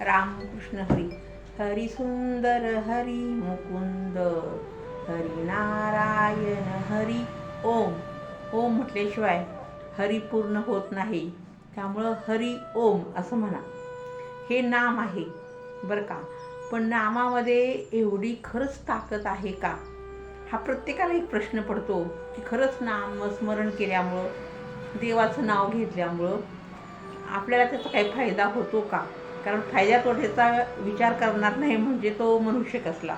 रामकृष्ण हरी. हरी सुंदर हरी मुकुंद हरी नारायण हरी. ओम. ओम म्हटल्याशिवाय हरी पूर्ण होत नाही. त्यामुळं हरी ओम असं म्हणा. हे नाम आहे बरं का. पण नामामध्ये एवढी खरंच ताकद आहे का? हा प्रत्येकाला एक प्रश्न पडतो की खरंच नामस्मरण केल्यामुळं देवाचं नाव घेतल्यामुळं आपल्याला त्याचा काही फायदा होतो का? कारण फायद्या तोट्याचा विचार करणार नाही म्हणजे तो मनुष्य कसला.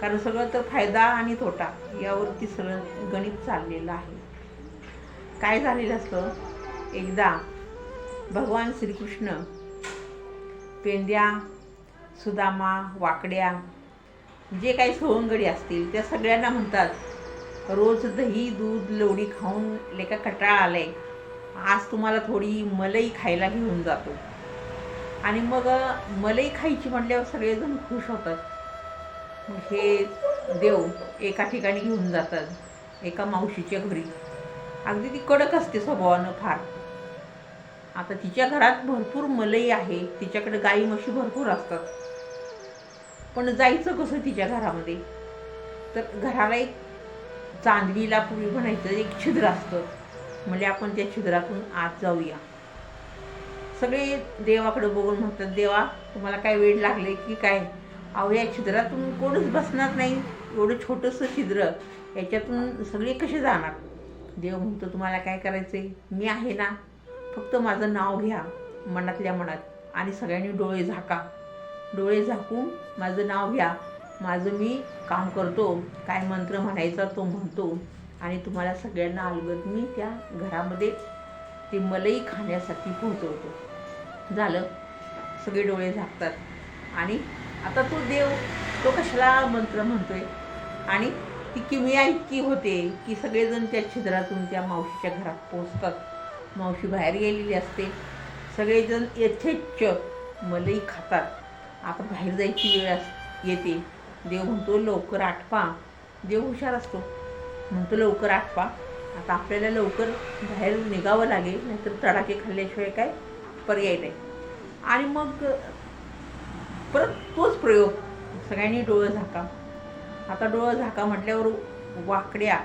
कारण सगळं तर फायदा आणि तोटा यावरती सगळं गणित चाललेलं आहे. काय झालेलं असतं? एकदा भगवान श्रीकृष्ण पेंड्या सुदामा वाकड्या जे काही सवंगडी असतील त्या सगळ्यांना म्हणतात रोज दही दूध लोणी खाऊन लेका कटाळा आलाय आज तुम्हाला थोडी मलई खायला घेऊन जातो. आणि मग मलई खायची म्हटल्यावर सगळेजण खुश होतात. हे देव एका ठिकाणी घेऊन जातात एका मावशीच्या घरी. अगदी ती कडक असते स्वभावानं फार. आता तिच्या घरात भरपूर मलई आहे तिच्याकडे गाई म्हशी भरपूर असतात. पण जायचं कसं तिच्या घरामध्ये? तर घराला एक चांदवीला पूर्वी म्हणायचं एक छिद्र असतं. म्हणजे आपण त्या छिद्रातून आत जाऊया. सगळे देवाकडे बघून म्हणतात देवा तुम्हाला काय वेळ लागले की काय? अहो या छिद्रातून कोणच बसणार नाही. एवढं छोटंसं छिद्र याच्यातून सगळे कसे जाणार? देव म्हणतो तुम्हाला काय करायचं आहे मी आहे ना. फक्त माझं नाव घ्या मनातल्या मनात. आणि सगळ्यांनी डोळे झाका. डोळे झाकून माझं नाव घ्या. माझं मी काम करतो. काय मंत्र म्हणायचा तो म्हणतो. आणि तुम्हाला सगळ्यांना अलगद मी त्या घरामध्ये ते मलई खाण्यासाठी पोहोचवतो. झालं. सगळे डोळे झाकतात. आणि आता तो देव तो कशाला मंत्र म्हणतोय? आणि ती किमया इतकी होते की सगळेजण त्या छिद्रातून त्या मावशीच्या घरात पोचतात मावशी बाहेर गेलेली असते. सगळेजण यथेच्छ मलई खातात. आता बाहेर जायची वेळ अस येते. देव म्हणतो लवकर आटपा. देव हुशार असतो. म्हणतो लवकर आटपा. आता आपल्याला लवकर बाहेर निघावं लागेल नाहीतर तडाखे खाल्ल्याशिवाय काय? पर्याय नाही. आणि मग परत तोच प्रयोग सगळ्यांनी डोळं झाका. आता डोळं झाका म्हटल्यावर वाकड्या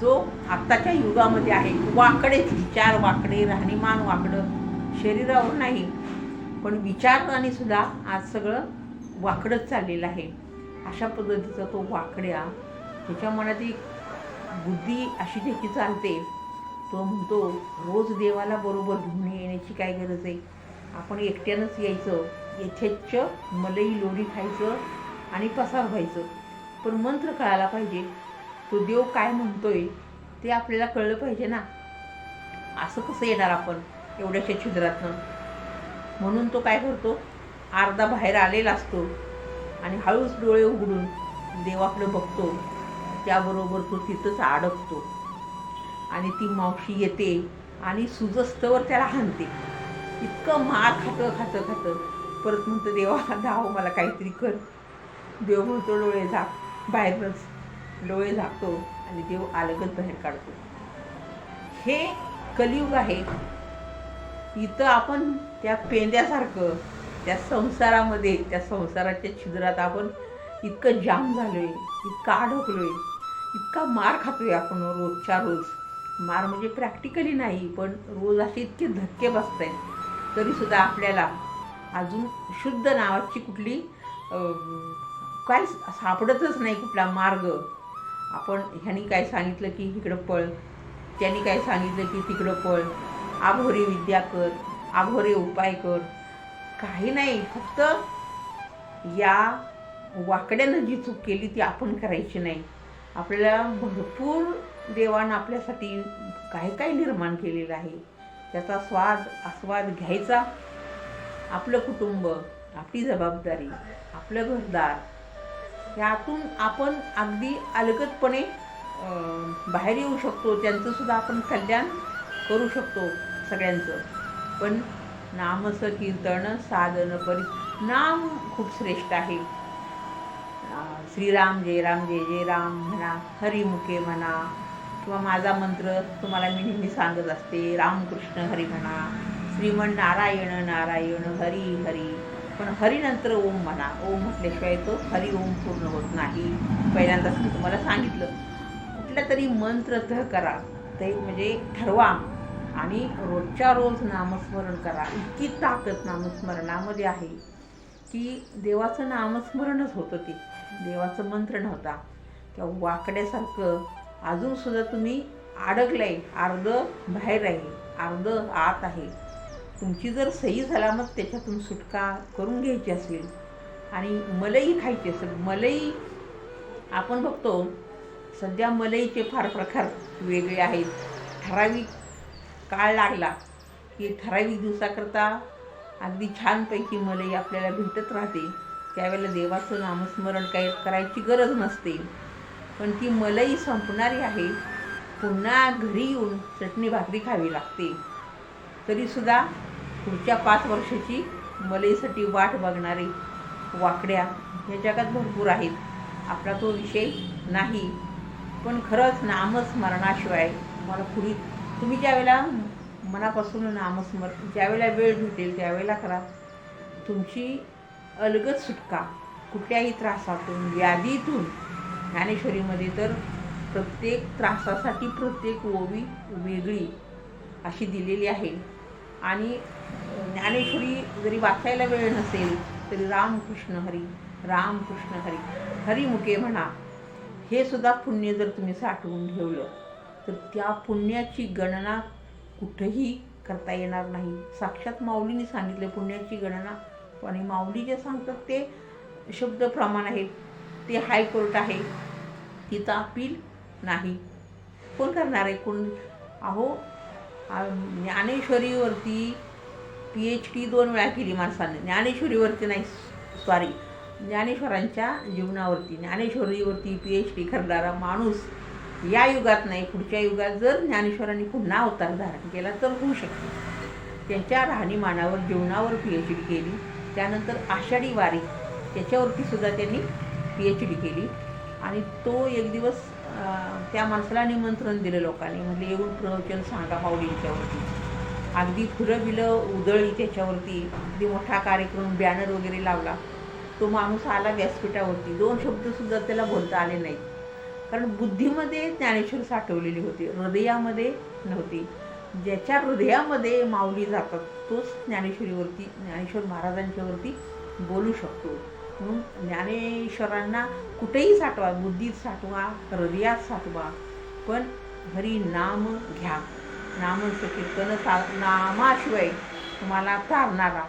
जो आत्ताच्या युगामध्ये आहे वाकडे विचार वाकडे राहणीमान वाकडं शरीरावर नाही पण विचाराने सुद्धा आज सगळं वाकडंच चाललेलं आहे. अशा पद्धतीचा तो वाकड्या त्याच्या मनात एक बुद्धी अशी त्याची चालते तो म्हणतो रोज देवाला बरोबर घेऊन येण्याची काय गरज आहे? आपण एकट्यानंच यायचं यथेच्छ मलई लोणी खायचं आणि पसार व्हायचं. पण मंत्र कळायला पाहिजे. तो देव काय म्हणतोय ते आपल्याला कळलं पाहिजे ना. असं कसं येणार आपण एवढ्याशा छिद्रातनं? म्हणून तो काय करतो अर्धा बाहेर आलेला असतो आणि हळूच डोळे उघडून देवाकडे बघतो. त्याबरोबर तो तिथंच अडकतो. आणि ती मावशी येते आणि सुजस्तवर त्याला हाणते. इतकं मार खातं खातं खातं. परत म्हणतो देवा धाव मला काहीतरी कर. देव म्हणतो डोळे झाक बाहेरच. डोळे झाकतो आणि देव आलगत बाहेर काढतो. हे कलियुग आहे. इथं आपण त्या पेंद्यासारखं त्या संसारामध्ये त्या संसाराच्या छिद्रात आपण इतकं जाम झालोय इतका अडकलोय इतका मार खातोय आपण रोजच्या रोज. मार म्हणजे प्रॅक्टिकली नाही पण रोज असे इतके धक्के बसत आहेत तरीसुद्धा आपल्याला अजून शुद्ध नावाची कुठली काय सापडतच नाही कुठला मार्ग. आपण ह्यानी काय सांगितलं की इकडं पळ त्यांनी काय सांगितलं की तिकडं पळ. आभोरे विद्या कर आभोरे उपाय कर. काही नाही फक्त या वाकड्यानं जी चूक केली ती आपण करायची नाही. आपल्याला भरपूर देवानं आपल्यासाठी काय काय निर्माण केलेलं आहे. त्याचा स्वाद आस्वाद घ्यायचा. आपलं कुटुंब आपली जबाबदारी आपलं घरदार यातून आपण अगदी अलगदपणे बाहेर येऊ शकतो. त्यांचंसुद्धा आपण कल्याण करू शकतो सगळ्यांचं. पण नामचं कीर्तन साधन परी नाम खूप श्रेष्ठ आहे. श्रीराम जय राम जय जय राम म्हणा हरिमुखे म्हणा किंवा माझा मंत्र तुम्हाला मी नेहमी सांगत असते रामकृष्ण हरी म्हणा श्रीमन नारायण नारायण हरी हरी. पण हरीनंतर ओम म्हणा. ओम म्हटल्याशिवाय तो हरी ओम पूर्ण होत नाही. पहिल्यांदाच मी तुम्हाला सांगितलं. कुठला तरी मंत्र तर करा. ते म्हणजे ठरवा आणि रोजच्या रोज नामस्मरण करा. इतकी ताकद नामस्मरणामध्ये आहे की देवाचं नामस्मरणच होतं ते. देवाचं मंत्र नव्हता. किंवा वाकड्यासारखं अजूनसुद्धा तुम्ही अडकलंय अर्ध बाहेर आहे अर्ध आत आहे. तुमची जर सही झाला मग त्याच्यातून सुटका करून घ्यायची असेल आणि मलई खायची असेल मलई आपण बघतो सध्या मलईचे फार प्रकार वेगळे आहेत. ठराविक काळ लागला की ठराविक दिवसाकरता अगदी छानपैकी मलई आपल्याला भेटत राहते. त्यावेळेला देवाचं नामस्मरण काही करायची गरज नसते. पण ती मलई संपणारी आहे. पुन्हा घरी येऊन चटणी भाकरी खावी लागते. तरीसुद्धा पुढच्या पाच वर्षाची मलईसाठी वाट बघणारे वाकड्या ह्या जगात भरपूर आहेत. आपला तो विषय नाही. पण खरंच नामस्मरणाशिवाय मला पुढे तुम्ही ज्यावेळेला मनापासून नामस्मर ज्यावेळेला वेळ भेटेल त्यावेळेला करा. तुमची अलगद सुटका कुठल्याही त्रासातून व्याधीतून ज्ञानेश्वरीमध्ये तर प्रत्येक त्रासासाठी प्रत्येक ओवी वेगळी अशी दिलेली आहे. आणि ज्ञानेश्वरी जरी वाचायला वेळ नसेल तरी रामकृष्ण हरी रामकृष्ण हरी हरिमुखे म्हणा हे सुद्धा पुण्य जर तुम्ही साठवून ठेवलं तर त्या पुण्याची गणना कुठंही करता येणार नाही. साक्षात माऊलीने सांगितले पुण्याची गणना आणि माऊली जे सांगतात ते शब्द प्रमाण आहेत. ते हायकोर्ट आहे. तिथं अपील नाही. कोण करणार आहे? कोण? अहो ज्ञानेश्वरीवरती पी एच डी दोन वेळा केली माणसाने. ज्ञानेश्वरीवरती नाही सॉरी ज्ञानेश्वरांच्या जीवनावरती ज्ञानेश्वरीवरती पी एच डी करणारा माणूस या युगात नाही पुढच्या युगात जर ज्ञानेश्वरांनी पुन्हा अवतार धारण केला तर होऊ शकते. त्यांच्या राहणीमानावर जीवनावर पी एच डी केली. त्यानंतर आषाढी वारी त्याच्यावरती सुद्धा त्यांनी पी एच डी केली. आणि तो एक दिवस त्या माणसाला निमंत्रण दिलं लोकांनी. म्हणजे येऊन प्रवचन सांगा माऊलींच्यावरती. अगदी फुलं बिलं उधळली त्याच्यावरती. अगदी मोठा कार्यक्रम बॅनर वगैरे लावला. तो माणूस आला व्यासपीठावरती. दोन शब्दसुद्धा त्याला बोलता आले नाहीत. कारण बुद्धीमध्ये ज्ञानेश्वर साठवलेली होती. हृदयामध्ये नव्हती. ज्याच्या हृदयामध्ये माऊली जातात तोच ज्ञानेश्वरीवरती ज्ञानेश्वर महाराजांच्यावरती बोलू शकतो. म्हणून ज्ञानेश्वरांना कुठेही साठवा बुद्धीत साठवा हृदयात साठवा पण हरी नाम घ्या. नामांचं कीर्तन सा नामाशिवाय तुम्हाला तारणारा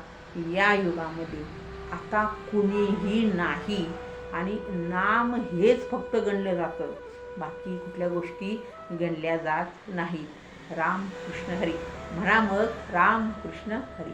या युगामध्ये आता कुणीही नाही. आणि नाम हेच फक्त गणलं जातं. बाकी कुठल्या गोष्टी गणल्या जात नाहीत. राम कृष्ण हरी. म्हणा मग राम कृष्ण हरी.